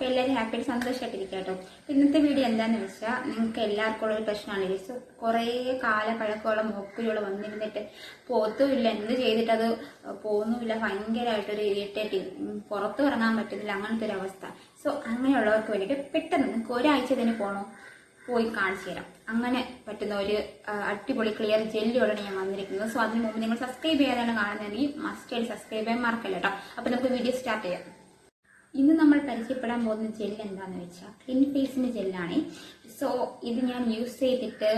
അപ്പോൾ എല്ലാവരും ഹാപ്പി സന്തോഷമായിട്ടിരിക്കുക കേട്ടോ ഇന്നത്തെ വീഡിയോ എന്താന്ന് വെച്ചാൽ നിങ്ങൾക്ക് എല്ലാവർക്കും ഒരു പ്രശ്നമാണ്. സോ കുറേ കാല പഴക്കമുള്ള മോക്കുകൾ വന്നിരുന്നിട്ട് പോത്തുമില്ല എന്ത് ചെയ്തിട്ട് അത് പോകുന്നുമില്ല ഭയങ്കരമായിട്ടൊരു ഇറിറ്റേറ്റിംഗ് പുറത്തു ഇറങ്ങാൻ പറ്റുന്നില്ല. അങ്ങനത്തെ ഒരു അവസ്ഥ. സോ അങ്ങനെയുള്ളവർക്ക് വേണ്ടിയിട്ട് പെട്ടെന്ന് നിങ്ങൾക്ക് ഒരാഴ്ച തന്നെ പോകണോ പോയി കാണിച്ചു തരാം. അങ്ങനെ പറ്റുന്ന ഒരു അടിപൊളി ക്ലിയർ ജെല്ലിയോടാണ് ഞാൻ വന്നിരിക്കുന്നത്. സോ അതിന് മുമ്പ് നിങ്ങൾ സബ്സ്ക്രൈബ് ചെയ്യാതാണ് കാണുന്നതെങ്കിൽ മസ്റ്റ് ആയിട്ട് സബ്സ്ക്രൈബ് ചെയ്യാൻ മറക്കല്ല കേട്ടോ അപ്പൊ നമുക്ക് വീഡിയോ സ്റ്റാർട്ട് ചെയ്യാം. ഇന്ന് നമ്മൾ പരിചയപ്പെടാൻ പോകുന്ന ജെല്ല് എന്താന്ന് വെച്ചാൽ ക്ലിൻ ഫേസിന്റെ ജെല്ലാണ്. സോ ഇത് ഞാൻ യൂസ് ചെയ്തിട്ട്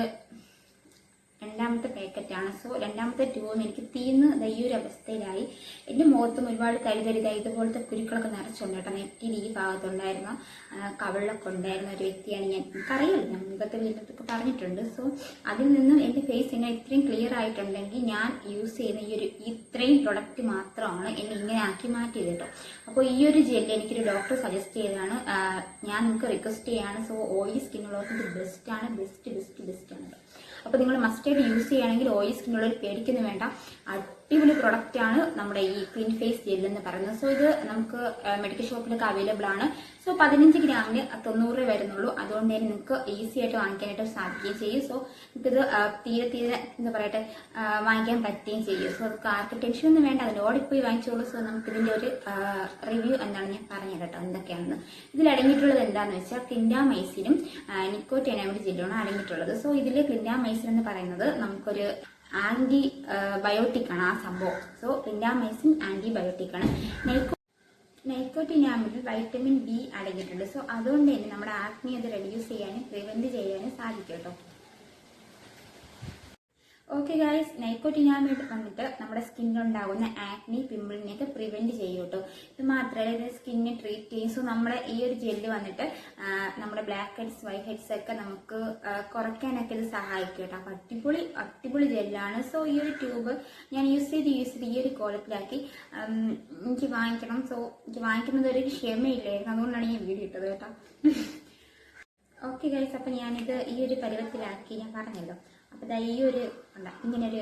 രണ്ടാമത്തെ പാക്കറ്റാണ് സോ രണ്ടാമത്തെ ട്യൂബും എനിക്ക് തീർന്ന് ഈ അവസ്ഥയിലായി. എന്റെ മുഖത്തും ഒരുപാട് കരുതരുതായി ഇതുപോലത്തെ കുരുക്കളൊക്കെ നിറച്ചുണ്ട് കേട്ടോ. നെറ്റിയിൽ ഈ ഭാഗത്തുണ്ടായിരുന്ന കവിളിലൊക്കെ ഉണ്ടായിരുന്ന ഒരു വ്യക്തിയാണ് ഞാൻ. എനിക്കറിയില്ല. ഞാൻ മുമ്പത്തെ വീട്ടിലൊക്കെ പറഞ്ഞിട്ടുണ്ട്. സോ അതിൽ നിന്നും എന്റെ ഫേസ് ഇങ്ങനെ ഇത്രയും ക്ലിയർ ആയിട്ടുണ്ടെങ്കിൽ ഞാൻ യൂസ് ചെയ്യുന്ന ഈ ഒരു ഇത്രയും പ്രൊഡക്റ്റ് മാത്രമാണ് എന്നെ ഇങ്ങനെ ആക്കി മാറ്റിയത് കേട്ടോ. അപ്പോൾ ഈ ഒരു ജെല്ല് എനിക്കൊരു ഡോക്ടർ സജസ്റ്റ് ചെയ്തതാണ്. ഞാൻ നിങ്ങൾക്ക് റിക്വസ്റ്റ് ചെയ്യാണ്. സോ ഓയിൽ സ്കിന്നുള്ളവർക്ക് ബെസ്റ്റ് ആണ്. ബെസ്റ്റ് ബെസ്റ്റ് ബെസ്റ്റ് ആണ് കേട്ടോ. അപ്പോൾ നിങ്ങൾ മസ്റ്റായിട്ട് യൂസ് ചെയ്യുകയാണെങ്കിൽ ഓയിൽ സ്കിന്നുള്ളവർ പേടിക്കുന്നു വേണ്ട. അടിപൊളി പ്രൊഡക്റ്റ് ആണ് നമ്മുടെ ഈ ക്ലീൻ ഫേസ് ജെൽ എന്ന് പറയുന്നത്. സോ ഇത് നമുക്ക് മെഡിക്കൽ ഷോപ്പിലൊക്കെ അവൈലബിൾ ആണ്. സോ പതിനഞ്ച് ഗ്രാമിന് തൊണ്ണൂറ് രൂപ വരുന്നുള്ളൂ. അതുകൊണ്ട് തന്നെ നിങ്ങൾക്ക് ഈസി ആയിട്ട് വാങ്ങിക്കാനായിട്ട് സാധിക്കുകയും ചെയ്യും. സോ നിങ്ങൾക്കിത് തീരെ തീരെ എന്താ പറയട്ടെ വാങ്ങിക്കാൻ പറ്റുകയും ചെയ്യും. സോ നമുക്ക് ആർക്കും ടെൻഷൻ ഒന്നും വേണ്ട. അതിന്റെ ഓടിപ്പോയി വാങ്ങിച്ചോളൂ. സോ നമുക്ക് ഇതിന്റെ ഒരു റിവ്യൂ എന്താണ് ഞാൻ പറഞ്ഞു കേട്ടോ. എന്തൊക്കെയാണെന്ന്. ഇതിൽ അടങ്ങിയിട്ടുള്ളത് എന്താണെന്ന് വെച്ചാൽ ക്ലിൻഡാമൈസിനും നിക്കോറ്റൈനാമിഡ് ജെല്ലുമാണ് അടങ്ങിയിട്ടുള്ളത്. സോ ഇതിൽ ക്ലിൻഡാമൈസിൻ എന്ന് പറയുന്നത് നമുക്കൊരു ആന്റി ബയോട്ടിക് ആണ് ആ സംഭവം. സോ ഇൻഡാമൈസിൻ ആന്റി ബയോട്ടിക് ആണ് നെയ്ക്കോ നൈക്കോട്ടിനാമിഡിൽ വൈറ്റമിൻ ബി അടങ്ങിയിട്ടുണ്ട്. സോ അതുകൊണ്ട് തന്നെ നമ്മുടെ ആക്നി അത് റെഡ്യൂസ് ചെയ്യാനും പ്രിവെന്റ് ചെയ്യാനും സാധിക്കും കേട്ടോ. ഓക്കെ ഗൈസ് നൈക്കോട്ടിനാമിഡ് വന്നിട്ട് നമ്മുടെ സ്കിന്നിലുണ്ടാകുന്ന ആക്നി പിമ്പിളിനെയൊക്കെ പ്രിവെന്റ് ചെയ്യും കേട്ടോ. ഇത് മാത്രമല്ല ഇത് സ്കിന്നെ ട്രീറ്റ് ചെയ്യും. സോ നമ്മുടെ ഈ ഒരു ജെല്ല് വന്നിട്ട് നമ്മുടെ ബ്ലാക്ക് ഹെഡ്സ് വൈറ്റ് ഹെഡ്സ് ഒക്കെ നമുക്ക് കുറയ്ക്കാനൊക്കെ ഇത് സഹായിക്കും കേട്ടോ. അപ്പൊ അടിപൊളി അടിപൊളി ജെല്ലാണ് സോ ഈ ഒരു ട്യൂബ് ഞാൻ യൂസ് ചെയ്ത് യൂസ് ചെയ്ത് ഈ ഒരു കോലത്തിലാക്കി. എനിക്ക് വാങ്ങിക്കണം. സോ എനിക്ക് വാങ്ങിക്കുന്നത് ഒരു ക്ഷമയില്ലായിരുന്നു. അതുകൊണ്ടാണ് ഞാൻ വീഡിയോ ഇട്ടത് കേട്ടോ. ഓക്കെ ഗൈസ് അപ്പൊ ഞാനിത് ഈ ഒരു പരുവത്തിലാക്കി. ഞാൻ പറഞ്ഞല്ലോ. അപ്പൊ ദാ ഈ ഒരു ഇങ്ങനൊരു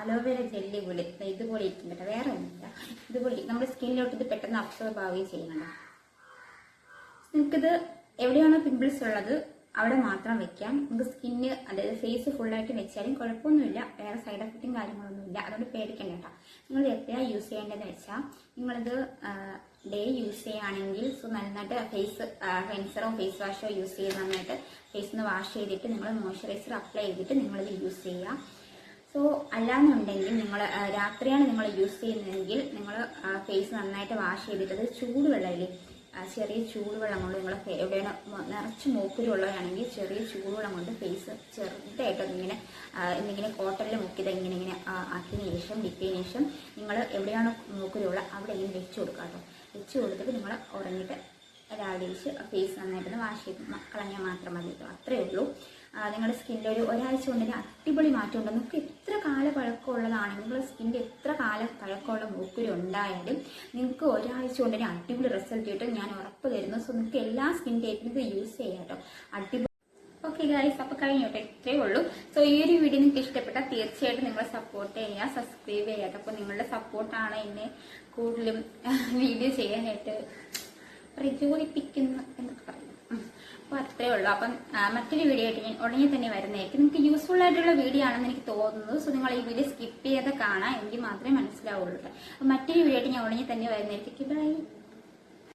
അലോവേര ജെല്ലി പോലെ ഇതുപോലെ ഇരിക്കും കേട്ടോ വേറെ ഒന്നുമില്ല. ഇതുപോലെ നമ്മുടെ സ്കിന്നിലോട്ട് ഇത് പെട്ടെന്ന് അബ്സോർബ് ആവുകയും ചെയ്യുന്നുണ്ട്. നിങ്ങൾക്കിത് എവിടെയാണോ പിമ്പിൾസ് ഉള്ളത് അവിടെ മാത്രം വെക്കാം. നമുക്ക് സ്കിന്ന് അതായത് ഫേസ് ഫുള്ളായിട്ട് വെച്ചാലും കുഴപ്പമൊന്നുമില്ല. വേറെ സൈഡ് എഫക്റ്റും കാര്യങ്ങളൊന്നുമില്ല. അതുകൊണ്ട് പേടിക്കണ്ട കേട്ടോ. നിങ്ങൾ എപ്പോഴാണ് യൂസ് ചെയ്യേണ്ടതെന്ന് വെച്ചാൽ നിങ്ങളിത് ഡേ യൂസ് ചെയ്യുകയാണെങ്കിൽ സോ നന്നായിട്ട് ഫേസ് ക്ലെൻസറോ ഫേസ് വാഷോ യൂസ് ചെയ്ത് നന്നായിട്ട് ഫേസ് ഒന്ന് വാഷ് ചെയ്തിട്ട് നിങ്ങൾ മോയ്സ്ചറൈസർ അപ്ലൈ ചെയ്തിട്ട് നിങ്ങളിത് യൂസ് ചെയ്യുക. സോ അല്ലാന്നുണ്ടെങ്കിൽ നിങ്ങൾ രാത്രിയാണ് നിങ്ങൾ യൂസ് ചെയ്യുന്നതെങ്കിൽ നിങ്ങൾ ഫേസ് നന്നായിട്ട് വാഷ് ചെയ്തിട്ട് അത് ചൂടുവെള്ളമില്ലേ ചെറിയ ചൂടുവെള്ളം കൊണ്ട് നിങ്ങൾ എവിടെയാണ് നിറച്ച് മൂക്കുരുള്ളവരാണെങ്കിൽ ചെറിയ ചൂടുവെള്ളം കൊണ്ട് ഫേസ് ചെറുതായിട്ട് ഇങ്ങനെ എന്തെങ്കിലും കോട്ടണിൽ മുക്കിയത് ഇങ്ങനെ ഇങ്ങനെ ആക്കിയതിന് ശേഷം ഡിപ്പിയതിന് ശേഷം നിങ്ങൾ എവിടെയാണോ മൂക്കുരുള്ള അവിടെ ഇങ്ങനെ വെച്ച് കൊടുക്കുക കേട്ടോ വെച്ച് കൊടുത്തിട്ട് നിങ്ങൾ ഉറങ്ങിയിട്ട് വെച്ച് ഫേസ് നന്നായിട്ടൊന്ന് വാഷ് ചെയ്ത് കളഞ്ഞാൽ മാത്രം മതി കേട്ടോ അത്രയേ ഉള്ളൂ. നിങ്ങളുടെ സ്കിന്നിൽ ഒരു ഒരാഴ്ച കൊണ്ട് അടിപൊളി മാറ്റം ഉണ്ട്. നിങ്ങൾക്ക് എത്ര കാല പഴക്കമുള്ളതാണെങ്കിൽ നിങ്ങളുടെ സ്കിന്നിൽ എത്ര കാല പഴക്കമുള്ള മൂക്കുരി ഉണ്ടായാലും നിങ്ങൾക്ക് ഒരാഴ്ച കൊണ്ട് തന്നെ അടിപൊളി റിസൾട്ട് കിട്ടും. ഞാൻ ഉറപ്പ് തരുന്നു. സോ നിങ്ങൾക്ക് എല്ലാ സ്കിൻ ടൈപ്പിനും യൂസ് ചെയ്യാം കേട്ടോ അടിപൊളി. ഓക്കെ ഗൈസ് അപ്പോൾ കഴിഞ്ഞോട്ടെ ഇത്രേ ഉള്ളൂ. സോ ഈ ഒരു വീഡിയോ നിങ്ങൾക്ക് ഇഷ്ടപ്പെട്ടാൽ തീർച്ചയായിട്ടും നിങ്ങളെ സപ്പോർട്ട് ചെയ്യുക സബ്സ്ക്രൈബ് ചെയ്യാം അപ്പോൾ നിങ്ങളുടെ സപ്പോർട്ടാണ് എന്നെ കൂടുതലും വീഡിയോ ചെയ്യാനായിട്ട് പ്രചോദിപ്പിക്കുന്നു എന്നൊക്കെ പറയുന്നു അപ്പോൾ അത്രേ ഉള്ളൂ. അപ്പം മറ്റൊരു വീഡിയോ ആയിട്ട് ഞാൻ ഉടനെ തന്നെ വരുന്നതായിരിക്കും. നിങ്ങൾക്ക് യൂസ്ഫുൾ ആയിട്ടുള്ള വീഡിയോ ആണെന്ന് എനിക്ക് തോന്നുന്നത്. സോ നിങ്ങൾ ഈ വീഡിയോ സ്കിപ്പ് ചെയ്യാതെ കാണാം. എങ്കിൽ മാത്രമേ മനസ്സിലാവുള്ളൂ. അപ്പൊ മറ്റൊരു വീഡിയോ ആയിട്ട് ഞാൻ ഉടനെ തന്നെ വരുന്നതായിരിക്കും. ബൈ